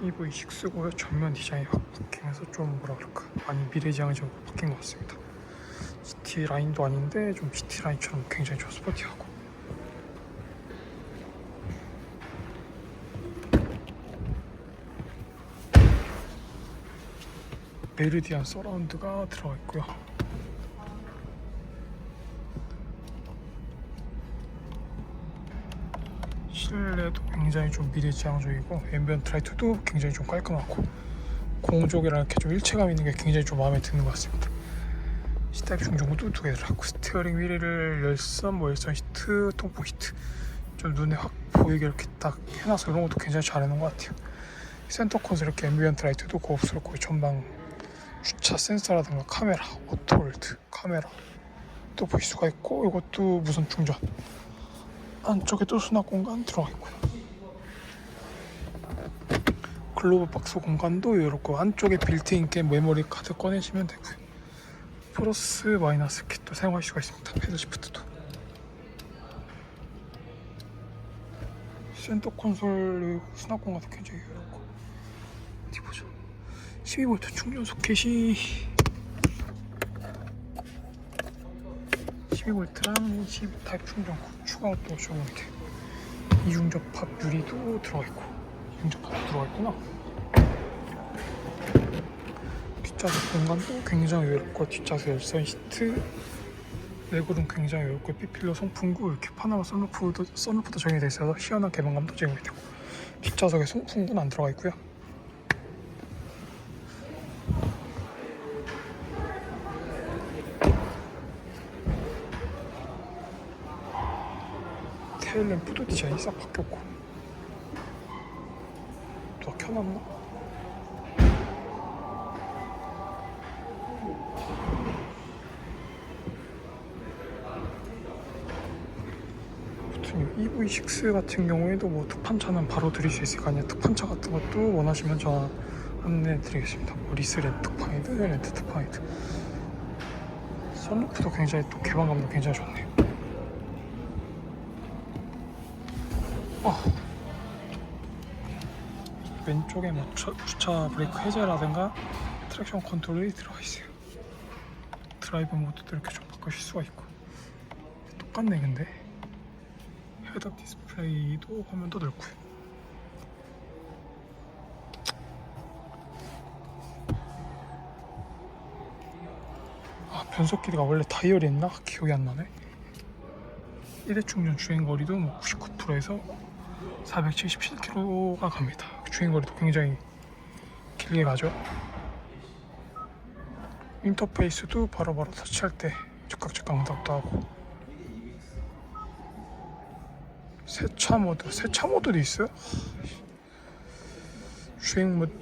EV6고요. 전면 디자인이 확 바뀌면서 좀 뭐라 그럴까? 많이 미래지향적으로 바뀐 것 같습니다. GT 라인도 아닌데 좀 GT 라인처럼 굉장히 좀 스포티하고. 메르디안 서라운드가 들어가 있고요 실내도 굉장히 좀 미래지향적이고 앰비언트 라이트도 굉장히 좀 깔끔하고 공족이랑 이렇게 좀 일체감 있는 게 굉장히 좀 마음에 드는 것 같습니다. 시타입 개 들어갔고 스티어링 휠을 열선, 뭐 열선 시트, 통풍 시트 좀 눈에 확 보이게 이렇게 딱 해놔서 이런 것도 굉장히 잘 해놓은 것 같아요. 센터 콘솔 이렇게 앰비언트 라이트도 고급스럽고 전방 주차 센서라든가 카메라, 오토홀드 카메라 또 볼 수가 있고 이것도 무선 충전 안쪽에도 수납 공간 들어가 있고요. 글로브 박스 공간도 이렇고 안쪽에 빌트인 게임 메모리 카드 꺼내시면 되고요. 플러스 마이너스 킷도 사용할 수가 있습니다. 패드 시프트도. 센터 콘솔 수납 공간도 굉장히 여유롭고 어디 보죠. 12V 충전 소켓이 12V랑 12 타입 충전 추가로 또 적용이 돼요. 이중 접합 유리도 들어가 있고 이중 접합도 들어가 있구나. 뒷좌석 공간도 굉장히 여유롭고 뒷좌석 열선 시트 레그룸 굉장히 여유롭고 B필러 송풍구 이렇게 파나마 선루프도 선루프도 돼 있어서 시원한 개방감도 제공이 되고 뒷좌석에 송풍구는 안 들어가 있고요. 테일 램프도 디자인이 싹 바뀌었고. 누가 켜놨나? 아무튼 EV6 같은 경우에도 뭐 특판차는 바로 드릴 수 있을 거 아니야. 특판차 같은 것도 원하시면 전화 안내 드리겠습니다. 뭐 리스 렌트 특판이든 렌트 특판이든. 선루프도 굉장히 또 개방감도 굉장히 좋네요 어. 왼쪽에 뭐 차- 주차 브레이크 해제라든가 트랙션 컨트롤이 들어가 있어요. 드라이브 모드도 이렇게 좀 바꾸실 수가 있고 똑같네 근데 헤드업 디스플레이도 화면도 넓고요. 아 변속기가 원래 다이얼이 있나? 기억이 안 나네. 1회 충전 주행 거리도 뭐 99%에서 477km가 갑니다. 주행거리도 굉장히 길게 가죠. 인터페이스도 바로바로 터치할 때 즉각즉각 응답도 하고 세차 모드, 세차 모드도 있어요? 주행 모드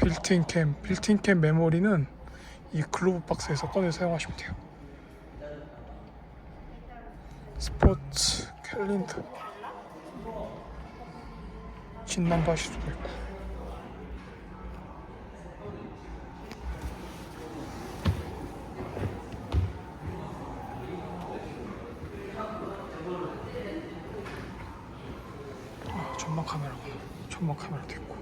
빌트인 캠, 빌트인 캠 메모리는 이 글로브 박스에서 꺼내 사용하시면 돼요. 스포츠 캘린더 진단도 하실 수도 있고. 아, 전방 카메라구나 전방 카메라도 있고